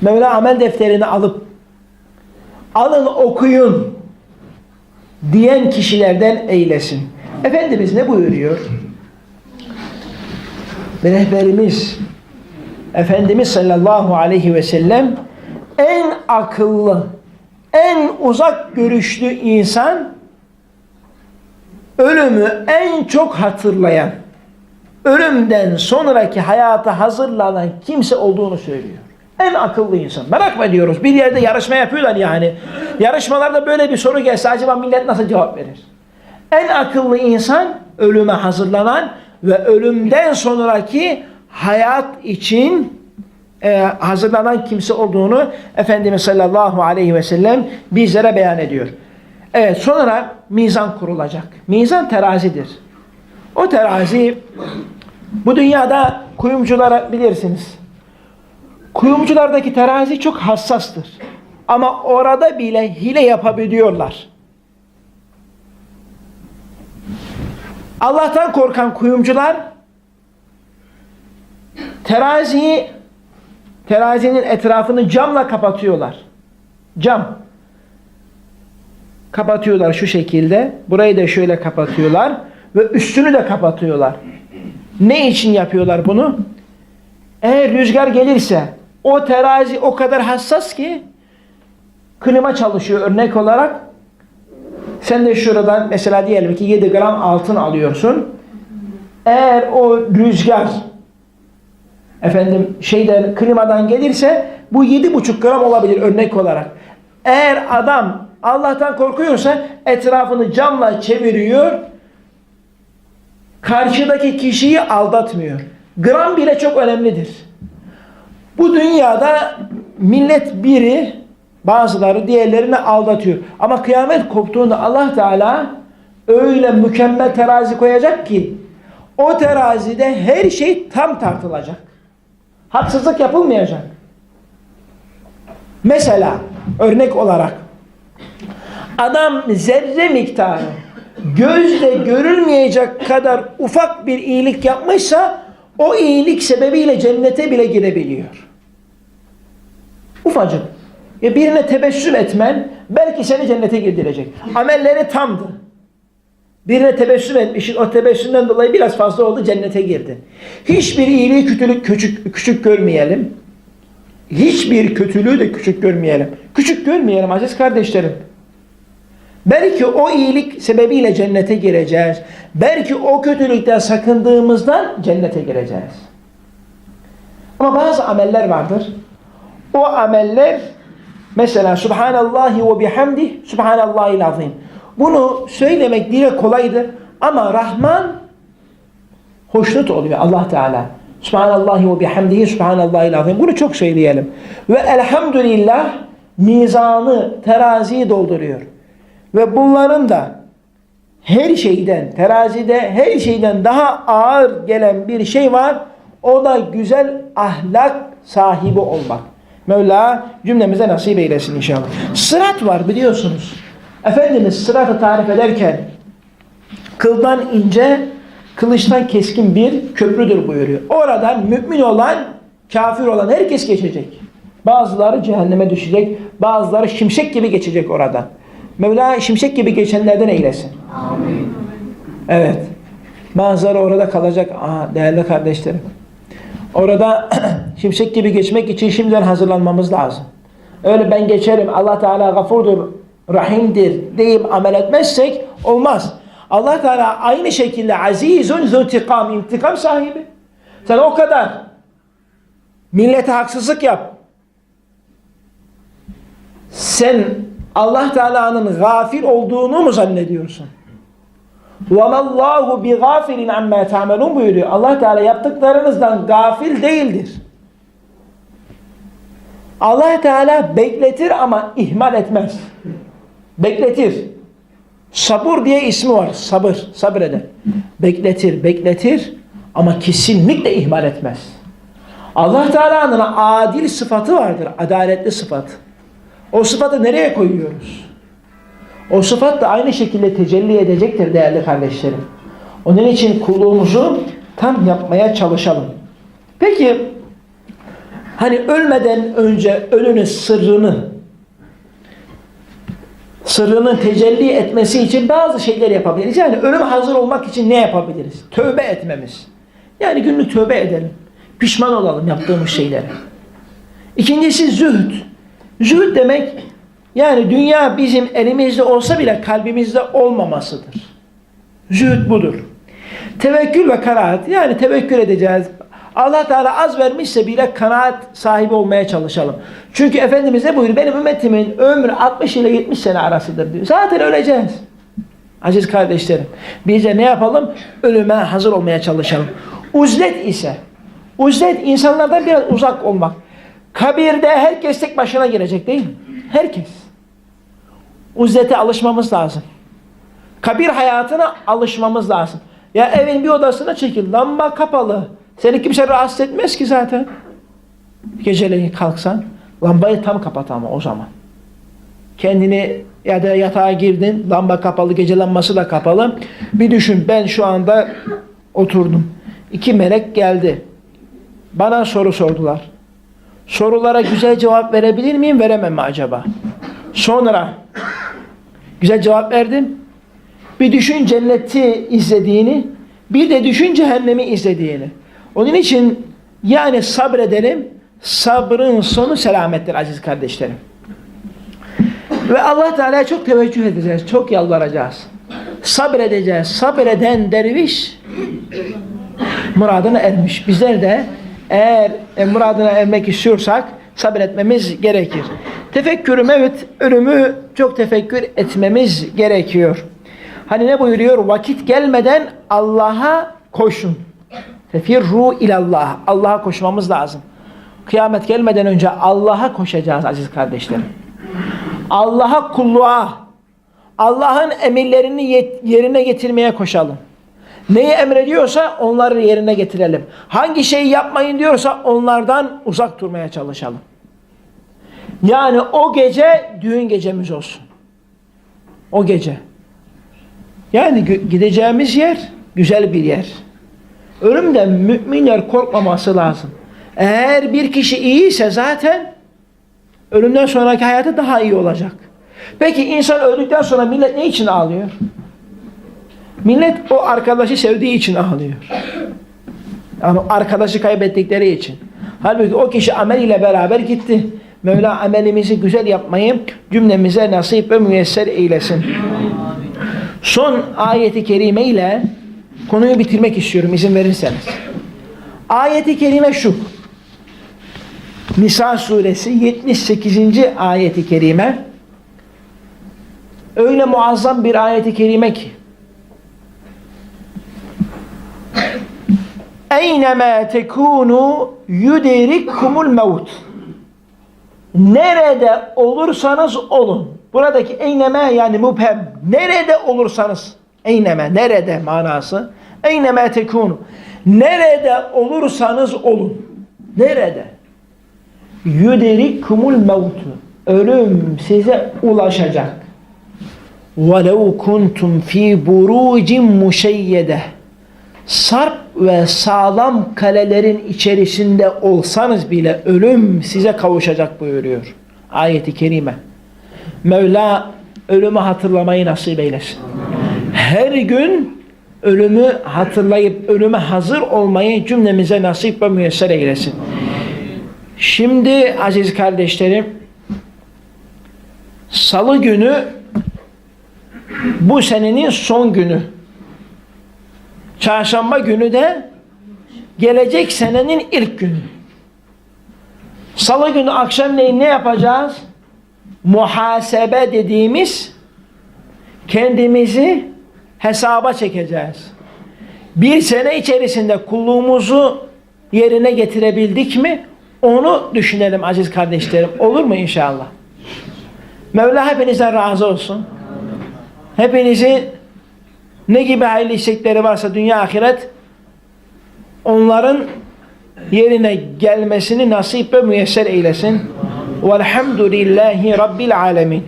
Mevla amel defterini alıp alın okuyun diyen kişilerden eylesin. Efendimiz ne buyuruyor? Rehberimiz Efendimiz sallallahu aleyhi ve sellem en akıllı, en uzak görüşlü insan ölümü en çok hatırlayan, ölümden sonraki hayata hazırlanan kimse olduğunu söylüyor. En akıllı insan. Merak mı ediyoruz? Bir yerde yarışma yapıyorlar yani. Yarışmalarda böyle bir soru gelse acaba millet nasıl cevap verir? En akıllı insan ölüme hazırlanan ve ölümden sonraki hayat için e, hazırlanan kimse olduğunu Efendimiz sallallahu aleyhi ve sellem bizlere beyan ediyor. Evet sonra mizan kurulacak. Mizan terazidir. O terazi bu dünyada kuyumculara bilirsiniz. Kuyumculardaki terazi çok hassastır. Ama orada bile hile yapabiliyorlar. Allah'tan korkan kuyumcular teraziyi terazinin etrafını camla kapatıyorlar. Cam. Kapatıyorlar şu şekilde. Burayı da şöyle kapatıyorlar. Ve üstünü de kapatıyorlar. Ne için yapıyorlar bunu? Eğer rüzgar gelirse o terazi o kadar hassas ki klima çalışıyor örnek olarak. Sen de şuradan mesela diyelim ki 7 gram altın alıyorsun. Eğer o rüzgar efendim şeyden klimadan gelirse bu 7,5 gram olabilir örnek olarak. Eğer adam Allah'tan korkuyorsa etrafını camla çeviriyor. Karşıdaki kişiyi aldatmıyor. Gram bile çok önemlidir. Bu dünyada millet biri bazıları diğerlerini aldatıyor. Ama kıyamet koptuğunda Allah Teala öyle mükemmel terazi koyacak ki o terazide her şey tam tartılacak. Haksızlık yapılmayacak. Mesela örnek olarak adam zerre miktarı gözle görülmeyecek kadar ufak bir iyilik yapmışsa o iyilik sebebiyle cennete bile girebiliyor. Ufacık. Ya birine tebessüm etmen belki seni cennete girdirecek. Amelleri tamdı. Birine tebessüm etmişsin, o tebessümden dolayı biraz fazla oldu, cennete girdi. Hiçbir iyiliği kötülük küçük, küçük görmeyelim. Hiçbir kötülüğü de küçük görmeyelim. Küçük görmeyelim aziz kardeşlerim. Belki o iyilik sebebiyle cennete gireceğiz. Belki o kötülükten sakındığımızdan cennete gireceğiz. Ama bazı ameller vardır. O ameller mesela Subhanallahi ve bihamdih Subhanallahil azim. Bunu söylemek dile kolaydır ama Rahman hoşnut oluyor Allah Teala. Subhanallahi ve bihamdihi Subhanallahil azim. Bunu çok söyleyelim. Ve elhamdülillah mizanı, teraziyi dolduruyor. Ve bunların da her şeyden, terazide her şeyden daha ağır gelen bir şey var. O da güzel ahlak sahibi olmak. Mevla cümlemize nasip eylesin inşallah. Sırat var biliyorsunuz. Efendimiz sıratı tarif ederken kıldan ince, kılıçtan keskin bir köprüdür buyuruyor. Oradan mümin olan, kafir olan herkes geçecek. Bazıları cehenneme düşecek, bazıları şimşek gibi geçecek oradan. Mevla şimşek gibi geçenlerden eylesin. Amin. Evet. Bazıları orada kalacak. Aa, değerli kardeşlerim. Orada şimşek gibi geçmek için şimdiden hazırlanmamız lazım. Öyle ben geçerim. Allah Teala gafurdur, rahimdir deyip amel etmezsek olmaz. Allah Teala aynı şekilde azizun zuntikam, intikam sahibi. Sen o kadar millete haksızlık yap. Sen Allah Teala'nın gafil olduğunu mu zannediyorsun? وَمَا اللّٰهُ بِغَافِلٍ عَمَّا تَعْمَلُونَ buyuruyor. Allah Teala yaptıklarınızdan gafil değildir. Allah Teala bekletir ama ihmal etmez. Bekletir. Sabır diye ismi var. Sabır. Sabreder. Bekletir, bekletir ama kesinlikle ihmal etmez. Allah Teala'nın adil sıfatı vardır. Adaletli sıfat. O sıfatı nereye koyuyoruz? O sıfat da aynı şekilde tecelli edecektir değerli kardeşlerim. Onun için kulluğumuzu tam yapmaya çalışalım. Peki Hani ölmeden önce ölünün sırrını sırrının tecelli etmesi için bazı şeyler yapabiliriz. Yani ölüm hazır olmak için ne yapabiliriz? Tövbe etmemiz. Yani günlük tövbe edelim. Pişman olalım yaptığımız şeylere. İkincisi zühd. Zühd demek yani dünya bizim elimizde olsa bile kalbimizde olmamasıdır. Zühd budur. Tevekkül ve kanaat. Yani tevekkül edeceğiz. Allah Teala az vermişse bile kanaat sahibi olmaya çalışalım. Çünkü Efendimiz ne buyuruyor? Benim ümmetimin ömrü 60 ile 70 sene arasıdır diyor. Zaten öleceğiz. Aziz kardeşlerim. Biz de ne yapalım? Ölüme hazır olmaya çalışalım. Uzlet ise uzlet insanlardan biraz uzak olmak. Kabirde herkes tek başına girecek değil mi? Herkes. Uzlete alışmamız lazım. Kabir hayatına alışmamız lazım. Ya evin bir odasına çekil. Lamba kapalı. Seni kimse rahatsız etmez ki zaten. Geceleyin kalksan lambayı tam kapat ama o zaman. Kendini ya da yatağa girdin lamba kapalı gece lambası da kapalı. Bir düşün ben şu anda oturdum. İki melek geldi. Bana soru sordular. Sorulara güzel cevap verebilir miyim veremem mi acaba? Sonra güzel cevap verdim. Bir düşün cenneti izlediğini, bir de düşün cehennemi izlediğini. Onun için yani sabredelim. Sabrın sonu selamettir aziz kardeşlerim. Ve Allah Teala'ya çok teveccüh edeceğiz. Çok yalvaracağız. Sabredeceğiz. Sabreden derviş muradına ermiş. Bizler de eğer e, muradına ermek istiyorsak sabretmemiz gerekir. Tefekkürüm evet ölümü çok tefekkür etmemiz gerekiyor. Hani ne buyuruyor? Vakit gelmeden Allah'a koşun. Tefirru ilallah. Allah'a koşmamız lazım. Kıyamet gelmeden önce Allah'a koşacağız aziz kardeşlerim. Allah'a kulluğa, Allah'ın emirlerini yerine getirmeye koşalım. Neyi emrediyorsa onları yerine getirelim. Hangi şeyi yapmayın diyorsa onlardan uzak durmaya çalışalım. Yani o gece düğün gecemiz olsun. O gece. Yani gideceğimiz yer güzel bir yer. Ölümden müminler korkmaması lazım. Eğer bir kişi iyiyse zaten ölümden sonraki hayatı daha iyi olacak. Peki insan öldükten sonra millet ne için ağlıyor? Millet o arkadaşı sevdiği için ağlıyor. Yani arkadaşı kaybettikleri için. Halbuki o kişi amel ile beraber gitti. Mevla amelimizi güzel yapmayı cümlemize nasip ve müyesser eylesin. Son ayeti kerime ile konuyu bitirmek istiyorum izin verirseniz. Ayeti kerime şu. Nisa suresi 78. ayeti kerime. Öyle muazzam bir ayeti kerime ki. Eynemâ tekûnû yuderikumul mevt. Nerede olursanız olun. Buradaki eyneme yani mubhem. Nerede olursanız. Eyneme nerede manası. Eyneme tekunu. Nerede olursanız olun. Nerede? Yuderikumul mevtu. Ölüm size ulaşacak. وَلَوْ كُنْتُمْ ف۪ي بُرُوجٍ مُشَيَّدَةٍ Sarp ve sağlam kalelerin içerisinde olsanız bile ölüm size kavuşacak buyuruyor. Ayeti kerime. Mevla ölümü hatırlamayı nasip eylesin. Her gün ölümü hatırlayıp ölüme hazır olmayı cümlemize nasip ve müyesser eylesin. Şimdi aziz kardeşlerim salı günü bu senenin son günü. Çarşamba günü de gelecek senenin ilk günü. Salı günü akşamleyin ne yapacağız? Muhasebe dediğimiz kendimizi hesaba çekeceğiz. Bir sene içerisinde kulluğumuzu yerine getirebildik mi? Onu düşünelim aziz kardeşlerim. Olur mu inşallah? Mevla hepinizden razı olsun. Hepinizin ne gibi hayırlı istekleri varsa dünya ahiret onların yerine gelmesini nasip ve müyesser eylesin. Velhamdülillahi Rabbil alemin.